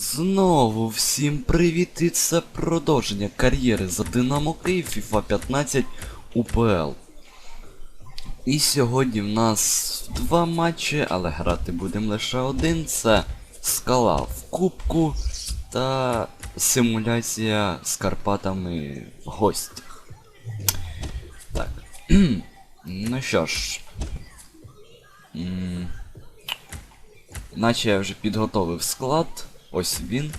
Знову всім привіт і це продовження кар'єри за Динамо Київ FIFA 15 УПЛ. І сьогодні в нас два матчі, але грати будемо лише один. Це скала в кубку та симуляція з Карпатами в гостях. Так. ну що ж. М, Наче я вже підготовив склад. Ось він.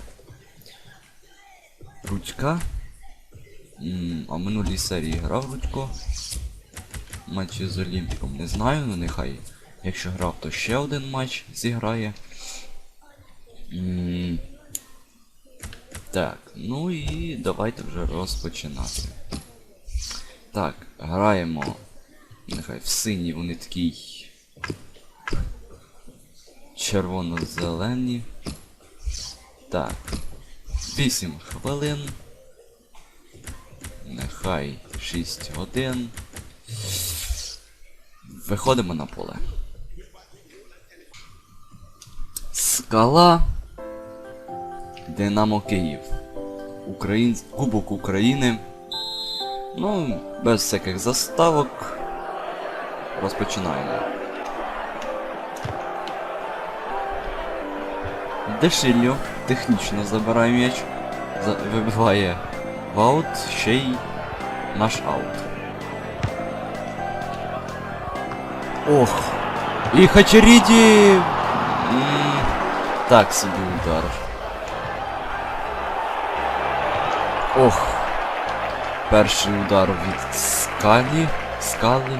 Рудька. М, А в минулій серії грав Рудько. Матчі з Олімпіком не знаю, ну нехай. Якщо грав, то ще один матч зіграє. Так, ну і давайте вже розпочинати. Так, граємо. Нехай в синій вони такий червоно-зелені. Так. 8 хвилин. Нехай 6 годин. Виходимо на поле. Скала. Динамо Київ. Україн... Кубок України. Ну, без всяких заставок. Розпочинаємо. Дешильо технічно забирає м'яч. За... Вибиває в аут, ще й наш аут. Ох. І Хачеріді! М, Так собі удар. Ох. Перший удар від скалі. Скали.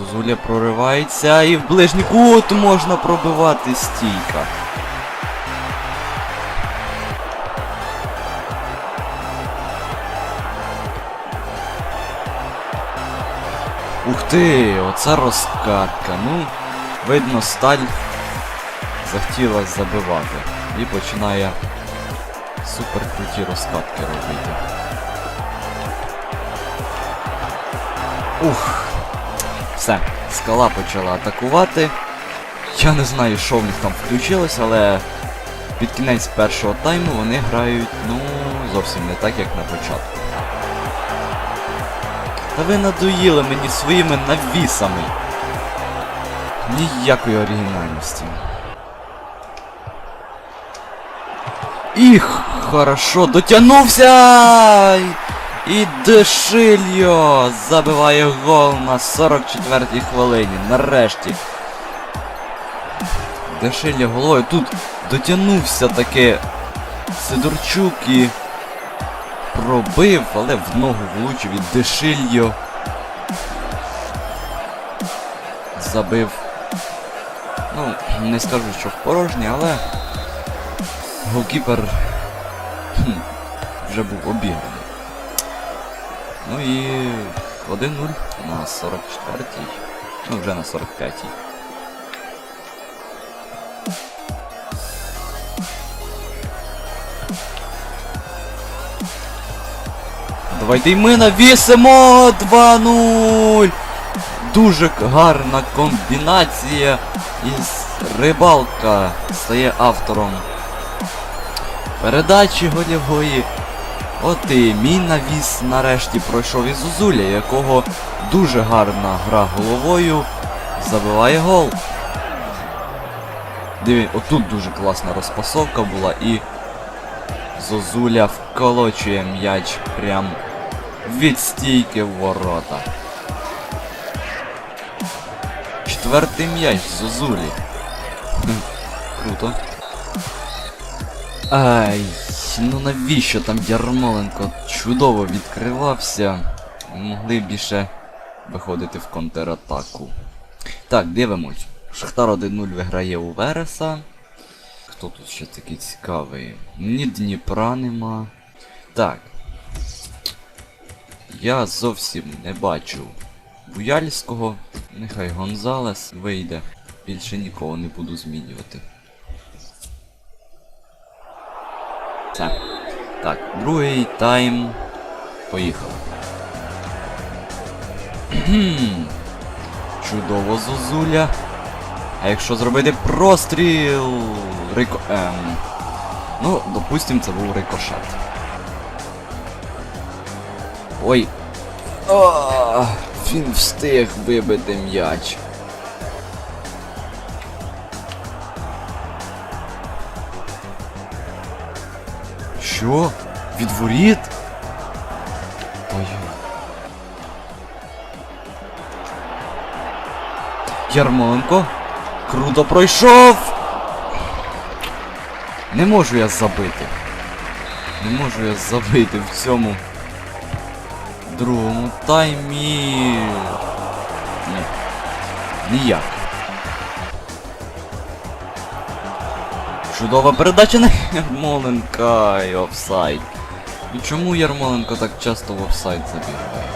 Зозуля проривається і в ближній кут можна пробивати стійка. Ух ти, оце розкатка. Ну, видно, сталь захотіла забивати. І починає супер круті розкатки робити. Ух. Все, скала почала атакувати. Я не знаю, що в них там включилось, але під кінець першого тайму вони грають, ну, зовсім не так, як на початку. Та ви надоїли мені своїми навісами. Ніякої оригінальності. Їх, хорошо, дотягнувся! І Дешильо забиває гол на 44-й хвилині. Нарешті. Дешильо головою тут дотягнувся таки Сидорчук і пробив, але в ногу влучив і Дешильо забив. Ну, не скажу, що в порожній, але голкіпер хм, вже був обіграний. Ну і 1-0 на 44-й. Ну вже на 45-й. Давайте й ми навісимо 2-0! Дуже гарна комбінація із рибалка стає автором передачі гольової. От і мій навіс нарешті пройшов із Зузуля, якого дуже гарна гра головою забиває гол. Диві, отут дуже класна розпасовка була і Зозуля вколочує м'яч прям від стійки ворота. Четвертий м'яч Зозулі. Круто. Ай, ну навіщо там Ярмоленко чудово відкривався. Могли більше виходити в контратаку. Так, дивимось. Шахтар 1-0 виграє у Вереса. Хто тут ще такий цікавий? Ні Дніпра нема. Так. Я зовсім не бачу Буяльського. Нехай Гонзалес вийде. Більше нікого не буду змінювати. Все. Так, другий тайм. Поїхали. Чудово, Зозуля. А якщо зробити простріл. Рико. Ем... Ну, допустим, це був рикошет. Ой. А, він встиг вибити м'яч. Що? Від воріт? Ой. Ярмоленко. Круто пройшов! Не можу я забити. Не можу я забити в цьому другому таймі. Ні. Ніяк. Чудова передача на Ярмоленка і офсайд. І чому Ярмоленко так часто в офсайд забігає?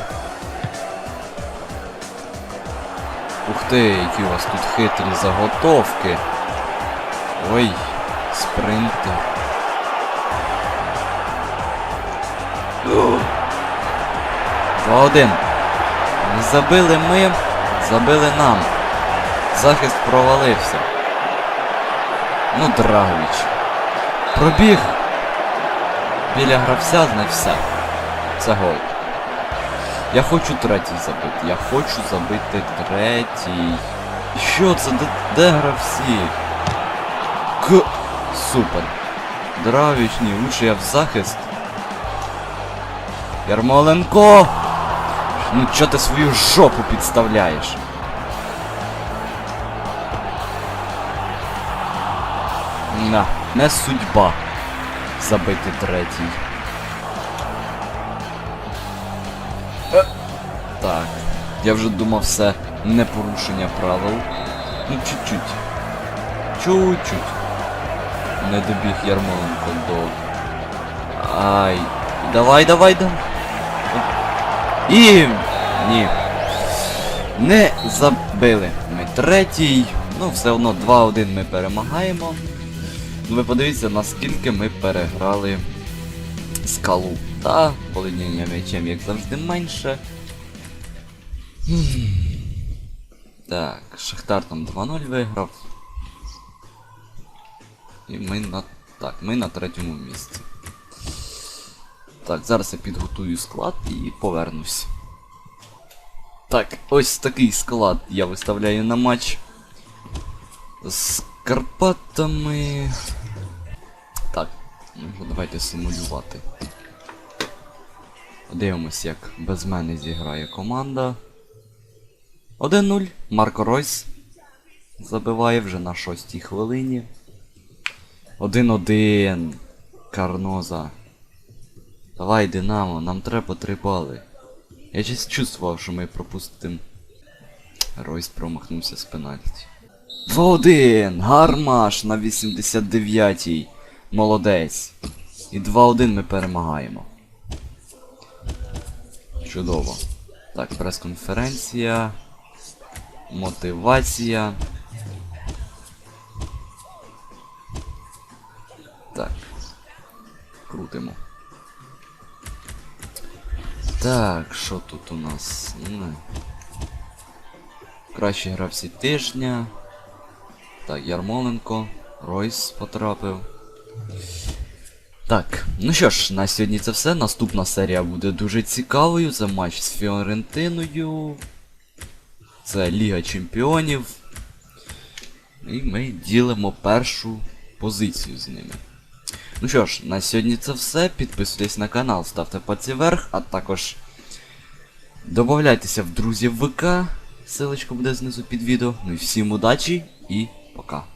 Ух ти, які у вас тут хитрі заготовки. Ой, спринти. Два один. Не забили ми, забили нам. Захист провалився. Ну, Драгович. Пробіг. Біля гравця, знать все. Це гол. Я хочу третій забити. Я хочу забити третій. Що це? Де, де гравці? К. Супер. Дравіч, ні, лучше я в захист. Ярмоленко! Ну чо ти свою жопу підставляєш? На, не судьба забити третій. Е, Так, я вже думав все не порушення правил. Ну чуть-чуть. Чуть-чуть. Не добіг Ярмоленко до. Ай. Давай, давай, давай. І. Ні. Не забили. Ми третій. Ну, все одно 2-1 ми перемагаємо. Ви подивіться, наскільки ми переграли скалу. Та володіння м'ячем, як завжди, менше. Так, Шахтар там 2-0 виграв. І ми на. Так, ми на третьому місці. Так, зараз я підготую склад і повернусь. Так, ось такий склад я виставляю на матч. З Карпатами. Так, ну давайте симулювати. Дивимось, як без мене зіграє команда. 1-0. Марко Ройс забиває вже на шостій хвилині. 1-1. Карноза. Давай, Динамо, нам треба 3 бали. Я щось чувствував, що ми пропустимо. Ройс промахнувся з пенальті. 2-1! Гармаш на 89-й. Молодець. І 2-1 ми перемагаємо. Чудово. Так, прес-конференція. Мотивація. Так. Крутимо. Так, що тут у нас? Ну, Кращі гравці тижня. Так, Ярмоленко, Ройс потрапив. Так, ну що ж, на сьогодні це все. Наступна серія буде дуже цікавою. Це матч з Фіорентиною. Це Ліга Чемпіонів. І ми ділимо першу позицію з ними. Ну що ж, на сьогодні це все. Підписуйтесь на канал, ставте пальці вверх, а також додавайтеся в друзі в ВК. Силочка буде знизу під відео. Ну і всім удачі і пока.